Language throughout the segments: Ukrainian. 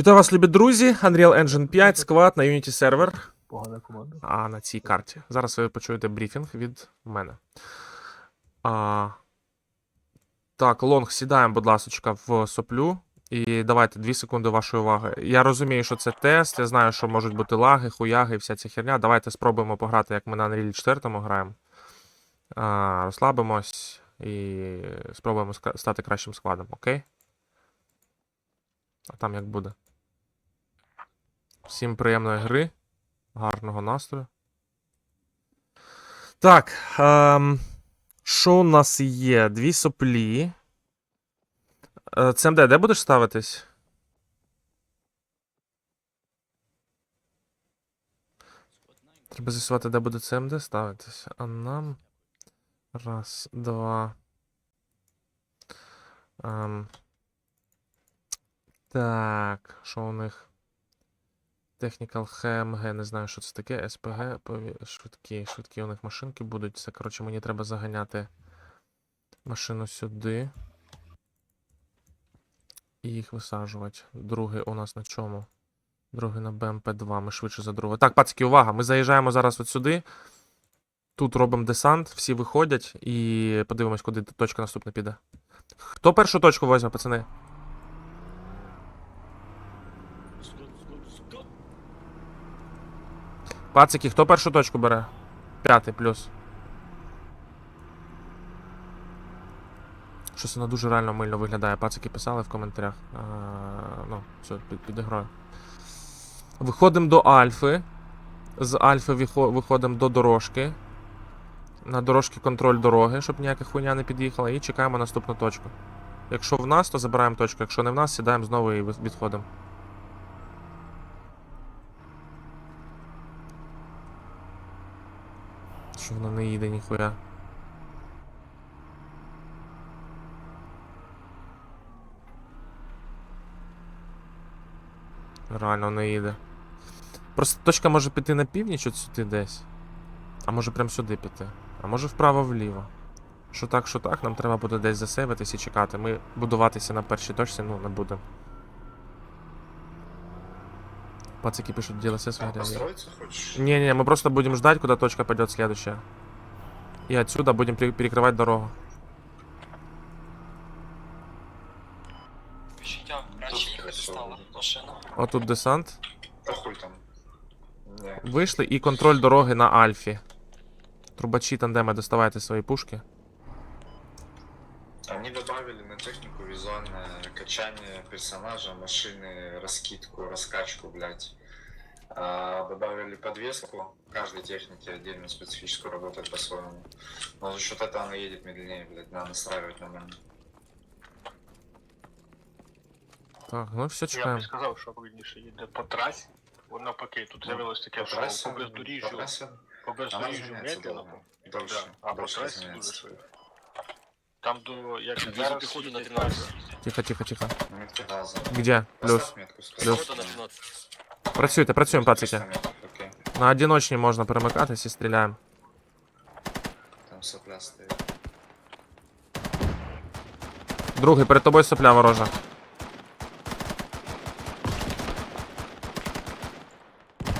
Вітаю вас, любі друзі. Unreal Engine 5, склад на Unity сервер. Погана команда. А на цій карті. Зараз ви почуєте брифінг від мене. А, так, лонг, сідаємо, будь ласка, в соплю. І давайте 2 секунди вашої уваги. Я розумію, що це тест. Я знаю, що можуть бути лаги, хуяги, вся ця херня. Давайте спробуємо пограти, як ми на Unreal 4 граємо. А, розслабимось і спробуємо стати кращим складом, окей? А там як буде. Всім приємної гри. Гарного настрою. Так. Ем, що у нас є? Дві соплі. Е, ЦМД, де будеш ставитись? Треба з'ясувати, де буде ЦМД ставитись. А нам. Раз, два. Ем. Так, що у них? Technical HMG, не знаю, що це таке. SPG, швидкі, швидкі у них машинки будуть. Це, коротше, мені треба заганяти машину сюди. І їх висаджувати. Другий у нас на чому? Другий на БМП-2, ми швидше за другого. Так, пацки, увага! Ми заїжджаємо зараз от сюди. Тут робимо десант, всі виходять і подивимось, куди точка наступна піде. Хто першу точку візьме, пацани? Пацики, хто першу точку бере? П'ятий плюс. Щось воно дуже реально мильно виглядає. Пацики писали в коментарях. А, ну, все, під, підіграю. Виходимо до Альфи. З Альфи виходимо до дорожки. На дорожці контроль дороги, щоб ніяка хуйня не під'їхала. І чекаємо наступну точку. Якщо в нас, то забираємо точку. Якщо не в нас, сідаємо знову і відходимо. Що воно не їде ніхуя. Реально не їде. Просто точка може піти на північ от сюди десь. А може прям сюди піти. А може вправо-вліво. Що так, що так, нам треба буде десь засейвитись і чекати. Ми будуватися на першій точці, ну, не будемо. Пацики пишут DLSS А, варіант. построиться хочешь? Не-не, мы просто будем ждать, куда точка пойдет следующая. И отсюда будем перекрывать дорогу. Вот тут десант. Да хуй там. Не. Вийшли і контроль дороги на Альфі. Трубачі тандеми, доставайте свої пушки. Они добавили на технику визуальное качание персонажа, машины, раскидку, раскачку, блядь. А, добавили подвеску. Каждой технике отдельно специфическую работает по-своему. Но за счет этого она едет медленнее, блядь, надо настраивать нормально. Так, ну все, Я б чекаємо. сказав, що повільніше їде по трасі. Воно навпаки, тут з'явилось таке, По що трассе, по по бездоріжжю, трассе по она бездоріжжю разгоняется медленно, долго. Дольше, да, а по дольше трасі дуже разгоняется. швидко. Там до як Візу зараз піхоту на їде 13. Тихо, тихо, тихо. Метки газа. Где? Плюс. Поставь метку, скажи. Плюс. Піхота на 13. Працюйте, працюємо, пацики. Поставь метку, окей. На одиночній можна перемикатись і стріляємо. Там сопля стоит. Другий, перед тобою сопля ворожа.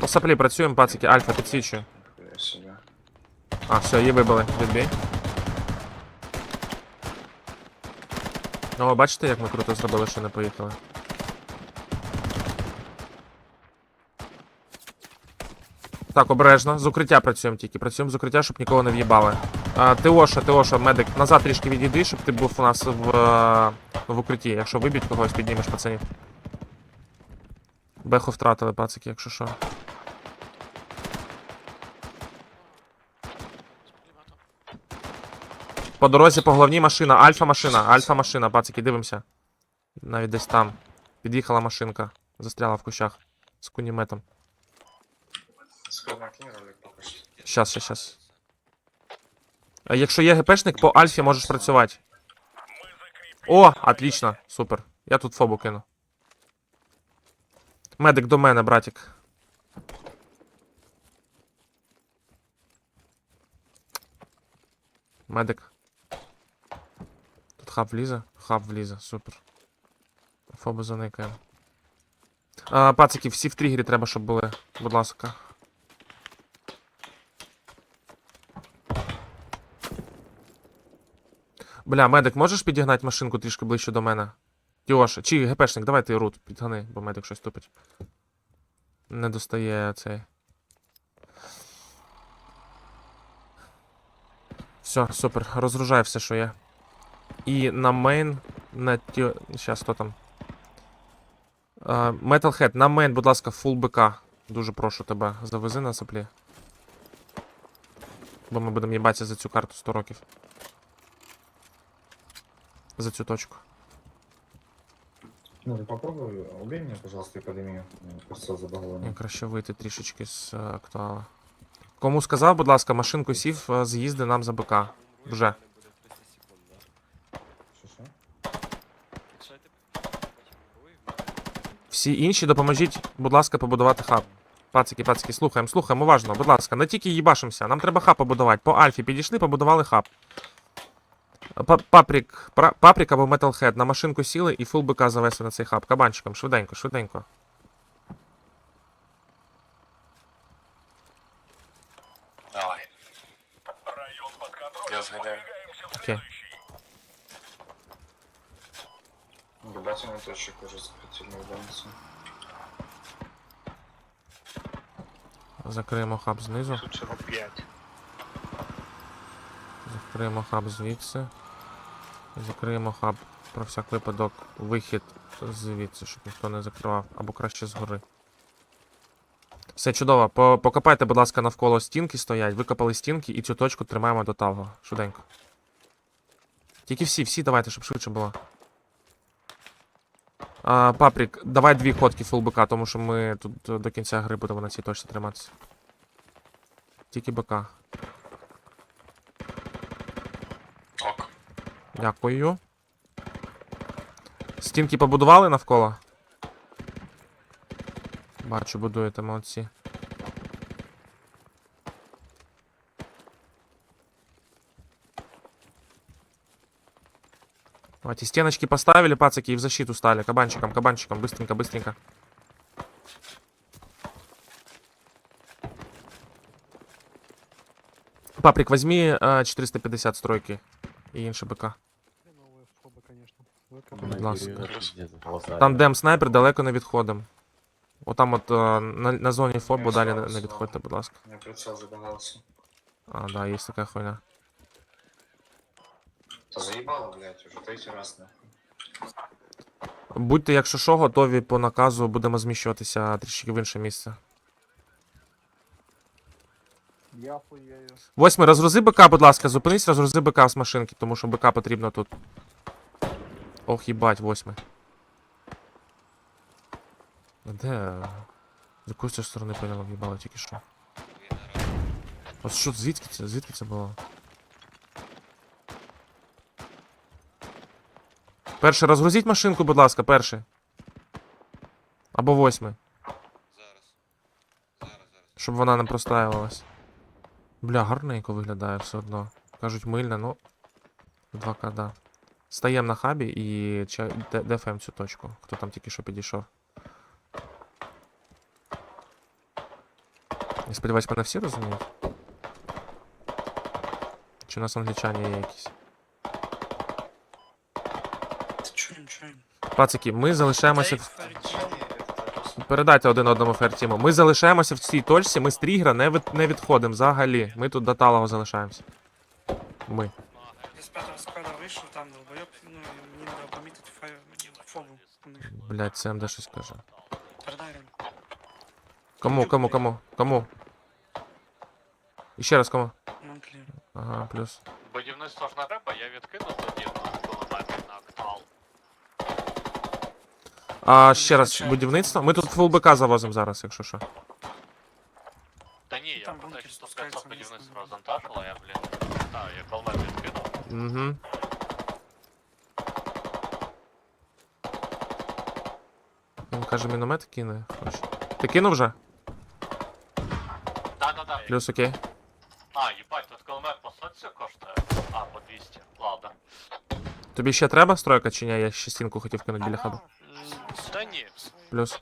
По соплі працюємо, пацики, альфа підсвічую. Нихуя себе. А, все, її вибили. Відбій. О, бачите, як ми круто зробили, що не поїхали. Так, обережно. З укриття працюємо тільки. Працюємо з укриття, щоб нікого не в'їбали. Тиоша, Тиоша, медик, назад трішки відійди, щоб ти був у нас в, е, в укритті. Якщо виб'ють когось, піднімеш пацанів. Беху втратили, пацики, якщо що. По дорозі по головній машина. Альфа машина, альфа машина, пацики, дивимося. Навіть десь там. Під'їхала машинка. Застряла в кущах. З куніметом. Щас, щас, щас. Якщо є ГПшник, по Альфі можеш працювати. О, отлично, супер. Я тут фобу кину. Медик до мене, братик. Медик. Хаб влізе? Хаб влізе, супер. Фобу заникаємо. А, пацики, всі в тригері треба, щоб були. Будь ласка. Бля, медик, можеш підігнати машинку трішки ближче до мене? Тіоша, чи ГПшник, давай ти рут підгани, бо медик щось тупить. Не достає цей. Все, супер. Розгружай все, що є. І на мейн. На ті... Щас, хто там? А, Metalhead, на мейн, будь ласка, фул БК. Дуже прошу тебе, завези на соплі. Бо ми будемо їбатися за цю карту 100 років. За цю точку. Ну, ты попробуй, убей меня, пожалуйста, и подними. Кажется. Я краще вийти трішечки з е, актуала. Кому сказав, будь ласка, машинку сів, е, з'їзди нам за БК. Вже. Всі інші допоможіть, будь ласка, побудувати хаб. Пацики, пацики, слухаємо, слухаємо уважно, будь ласка, не тільки їбашимося, нам треба хаб побудувати. По Альфі підійшли, побудували хаб. Па- Папрік, пра- папрік або Metalhead на машинку сіли і фул БК завести на цей хаб. Кабанчиком, швиденько, швиденько. Давай. Я зганяю. Окей. Губательный точек уже запретили ударницу. Закриємо хаб знизу. Тут всього 5. Закриємо хаб звідси. Закриємо хаб про всяк випадок вихід звідси, щоб ніхто не закривав, або краще згори. Все чудово. По- Покопайте, будь ласка, навколо стінки стоять. Викопали стінки і цю точку тримаємо до тавго. Швиденько. Тільки всі, всі давайте, щоб швидше було. А, Папрік, давай дві ходки БК, тому що ми тут е, до кінця гри будемо на цій точці триматися. Тільки БК. Ок. Дякую. Стінки побудували навколо? Бачу, будуєте, молодці. Давайте стеночки поставили, пацаки, и в защиту стали. Кабанчиком, кабанчиком, быстренько, быстренько. Паприк, возьми э, 450 стройки и інше БК. Хреновая фоба, конечно. Будь ласка. Плюс. Там дем снайпер, далеко не відходимо. Отам от е, на, на зоні фоб, бо Я далі не, слава не слава. відходьте, будь ласка. У меня прицел забагался. А, да, є така хуйня. Заебало, блядь, уже третий раз нахуй. Будьте, якщо що, готові по наказу, будемо зміщуватися трішки в інше місце. Я хуею. Восьмий, розгрузи БК, будь ласка, зупинись, розгрузи БК з машинки, тому що БК потрібно тут. Ох, їбать, восьмий. А Де? З якої це сторони поняла, в'їбало тільки що. От що, звідки це? Звідки це було? Перше, розгрузіть машинку, будь ласка, перший. Або восьмий. Щоб вона не простаювалась. Бля, гарненько виглядає все одно. Кажуть, мильне, ну. 2К, да. Стаємо на хабі і ча- де- дефаємо цю точку. Хто там тільки що підійшов. Я сподіваюсь, мене всі розуміють? Чи у нас англічані є якісь? Пацики, ми залишаємося в Англичане это Передайте один одному фертіму. Ми залишаємося в цій точці, ми з тригера не, від... не відходимо взагалі. Ми тут до талого залишаємося. Ми. Я с пятого склада вышел, там долбоёб, ну, мне надо помитить файл, фобу. у них. Блять, це МД щось каже. Передай, Кому, кому, кому? Кому? І ще раз кому? Монклір. Ага, плюс. Будівництво ж не треба, я відкину тоді А ще раз будівництво. Ми тут фул БК завозимо зараз, якщо що. Та ні, я Там про те, бункер що 100 спускається вниз, будівництво розвантажило, я, блін, не знаю, я кулемет відкинув. Угу. Він каже, міномет кине. Хоче. Ти кинув вже? Да-да-да. Плюс окей. А, їбать, тут кулемет по сотці коштує? А, по 200, ладно. Тобі ще треба стройка чи ні? Я ще стінку хотів кинути біля хаба. Плюс.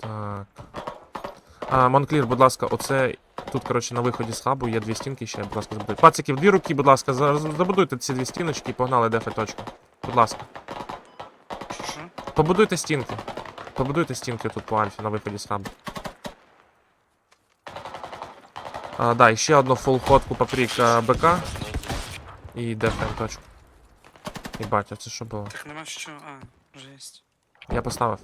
Так. А, Монклір, будь ласка, оце. Тут, коротше, на виході з хабу є дві стінки ще, будь ласка, забудуйте. Пациків, дві руки, будь ласка, забудуйте ці дві стіночки і погнали, дефи точку. Будь ласка. Побудуйте стінки. Побудуйте стінки тут по альфі на виході з хабу. А, да, і ще одну фулл ходку папрік е, БК. І дефем точку. Єбать, а це що було? Так нема що. А, вже єсть. Я поставив.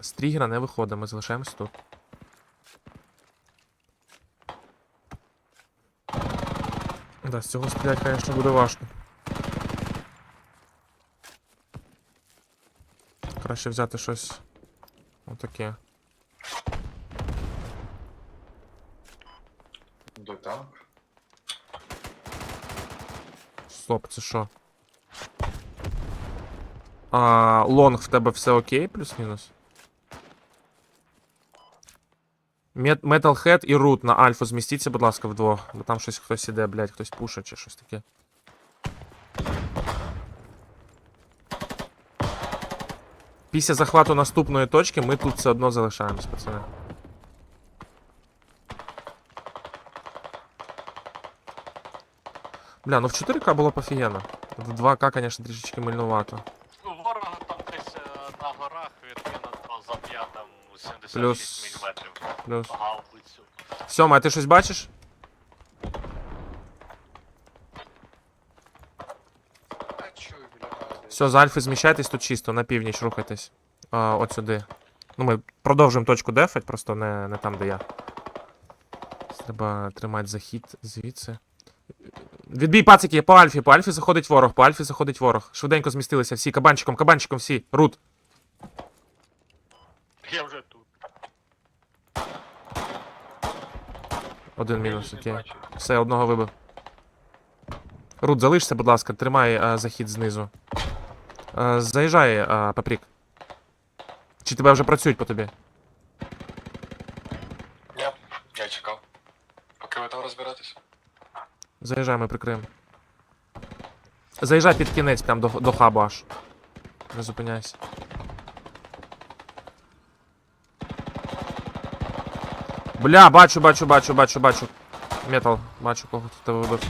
З тригера не виходимо, ми залишаємось тут. Да, з цього стріляти, звісно, буде важко. Краще взяти щось. Отаке. До танк. Стоп, це що? А, лонг в тебе все окей, плюс-мінус? Metalhead і Root на альфу змістіться, будь ласка, вдвох. Бо там щось хтось іде, блядь, хтось пушить чи щось таке. Після захвату наступної точки ми тут все одно залишаємось, пацани. Бля, ну в 4К було б офігенно. В 2К, конечно, трішечки мильнувато. Ну, ворога там десь е, на горах відкинуто за п'ятом 76 Плюс- мм. Плюс. Гаубицю. Сьома, а ти щось бачиш? А чую, бля. Все, з альфи зміщайтесь тут чисто, на північ рухайтесь. А, от сюди. Ну, ми продовжуємо точку дефать, просто не, не там, де я. Треба тримати захід звідси. Відбій пацики, по альфі, по альфі заходить ворог, по альфі заходить ворог. Швиденько змістилися всі, кабанчиком, кабанчиком всі. Рут. Я вже тут. Один мінус, окей. Все, одного вибив. Рут, залишся, будь ласка, тримай а, захід знизу. А, заїжджай, а, папрік. Чи тебе вже працюють по тобі? Я, я чекав. Поки ви там розбиратесь. Заїжджай, ми прикриємо. Заїжджай під кінець, прям до, до хабу аж. Не зупиняйся. Бля, бачу, бачу, бачу, бачу, бачу. Метал, бачу, кого тебе вибив.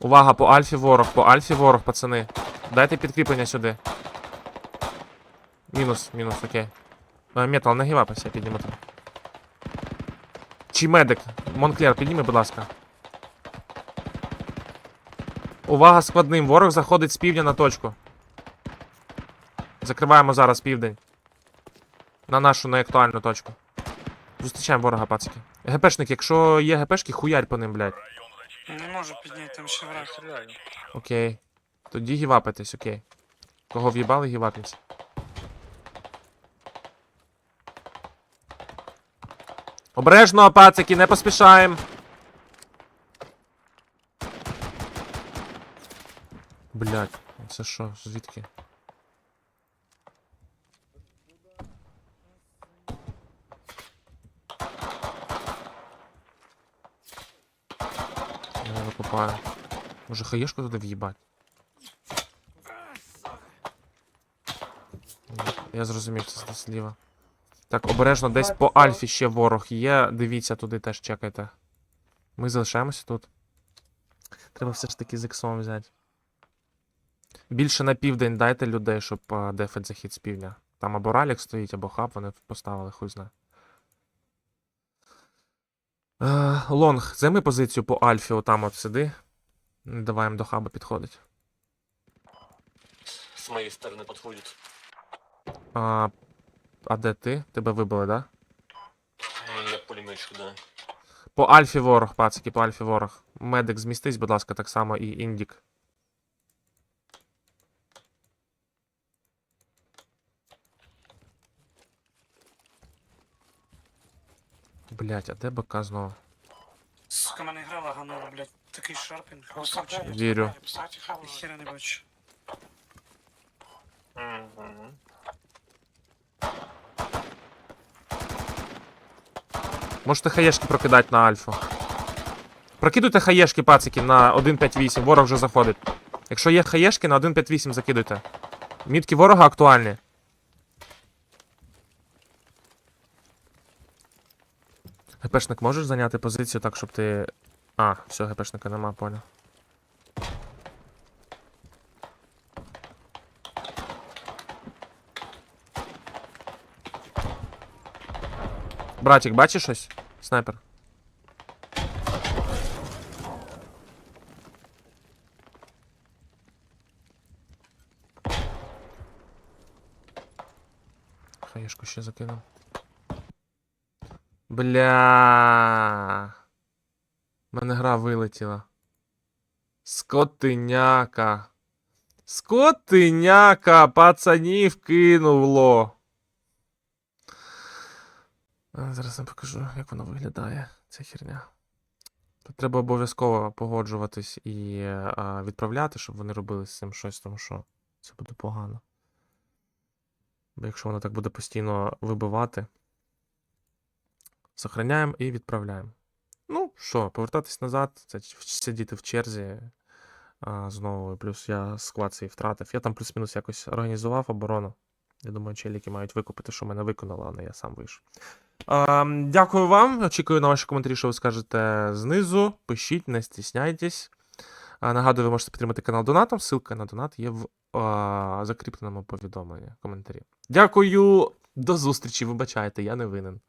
Увага, по альфі ворог, по альфі ворог, пацани. Дайте підкріплення сюди. Мінус, мінус, окей. Е, Метал, не гівапайся, підніми там. Чи медик? Монклер, підніми, будь ласка. Увага складним. Ворог заходить з півдня на точку. Закриваємо зараз південь. На нашу неактуальну точку. Зустрічаємо ворога, пацики. ГПшник, якщо є ГПшки, хуярь по ним, блядь. Не можу підняти, там ще враг. Окей. Тоді гівапитесь, окей. Кого в'їбали, гівапніться. Обережно, пацики, не поспішаємо. Блять, це що, звідки? Я викупаю. Може хаєшку туди в'їбать? Я зрозумів, це зліва. Так, обережно, десь по альфі ще ворог є. Дивіться туди теж чекайте. Ми залишаємося тут. Треба все ж таки з іксом взяти. Більше на південь дайте людей, щоб дефать захід з півдня. Там або ралік стоїть, або хаб вони поставили, хуй знає. Е, Лонг, займи позицію по альфі, отам от сиди. Не давай їм до хаба підходить. С моей стороны подходит. А, де ти? Тебе вибили, да? Я пулеметчик, да. По альфі ворог, пацики, по альфі ворог. Медик, змістись, будь ласка, так само і індік. Блять, а де БК знову? Сука, мене гра лаганула, блядь. Такий шарпінг. Вірю. Хера не бачу. Можете хаєшки прокидати на альфу. Прокидуйте хаєшки, пацики, на 1.5.8, ворог вже заходить. Якщо є хаєшки, на 1.5.8 закидуйте. Мітки ворога актуальні. ГПшник можеш зайняти позицію так, щоб ти. А, все, ГПшника нема, понял. Братик, бачиш щось? Снайпер. Хаєшку ще закинув. Бля. Мене гра вилетіла. Скотиняка. Скотиняка, пацанів кинуло. А, Зараз я покажу, як воно виглядає, ця херня. Тут треба обов'язково погоджуватись і а, відправляти, щоб вони робили з цим щось, тому що це буде погано. Бо якщо воно так буде постійно вибивати, сохраняємо і відправляємо. Ну, що, повертатись назад, це сидіти в черзі. А, знову, плюс я склад свій втратив. Я там плюс-мінус якось організував оборону. Я думаю, челіки мають викупити, що мене виконали, а не я сам вийшов. Дякую вам. Очікую на ваші коментарі, що ви скажете знизу. Пишіть, не стісняйтесь. Нагадую, ви можете підтримати канал донатом. Ссылка на донат є в а, закріпленому повідомленні коментарі. Дякую, до зустрічі. Вибачайте, я не винен.